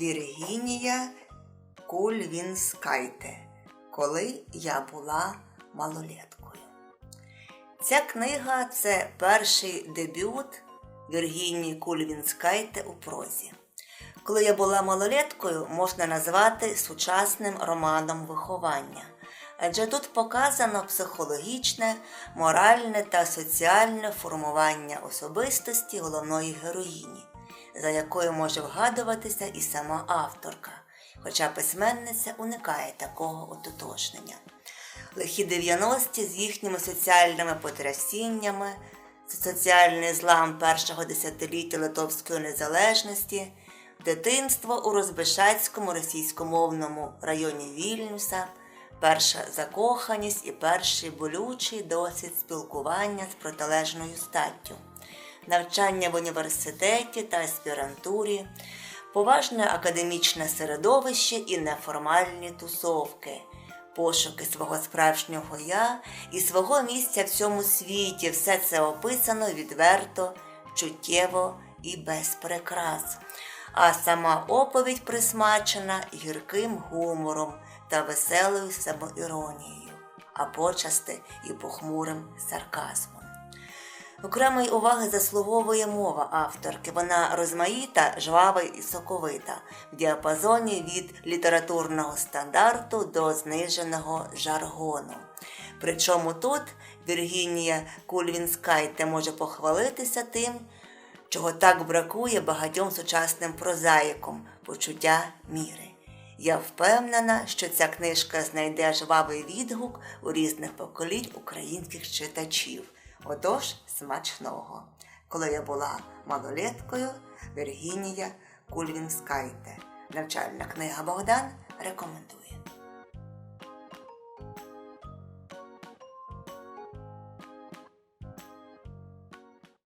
Віргінія Кульвінскайте. Коли я була малолеткою. Ця книга це перший дебют Віргінії Кульвінскайте у прозі. Коли я була малолеткою, можна назвати сучасним романом виховання. Адже тут показано психологічне, моральне та соціальне формування особистості головної героїні, за якою може вгадуватися і сама авторка, хоча письменниця уникає такого ототожнення. Лихі 90-ті з їхніми соціальними потрясіннями, соціальний злам першого десятиліття Литовської незалежності, дитинство у Розбишацькому російськомовному районі Вільнюса, перша закоханість і перший болючий досвід спілкування з протилежною статтю, навчання в університеті та аспірантурі, поважне академічне середовище і неформальні тусовки пошуки свого справжнього я і свого місця в цьому світі. Все це описано відверто, чуттєво і без прикрас. А сама оповідь присмачена гірким гумором та веселою самоіронією, а почасти і похмурим сарказмом. Окремої уваги заслуговує мова авторки. Вона розмаїта, жвава і соковита в діапазоні від літературного стандарту до зниженого жаргону. Причому тут Віргінія Кульвінскайте може похвалитися тим, чого так бракує багатьом сучасним прозаїкам почуття міри. Я впевнена, що ця книжка знайде жвавий відгук у різних поколінь українських читачів. Отож, смачного. Коли я була малолеткою, Віргінія Кульвінскайте. Навчальна книга Богдан рекомендує.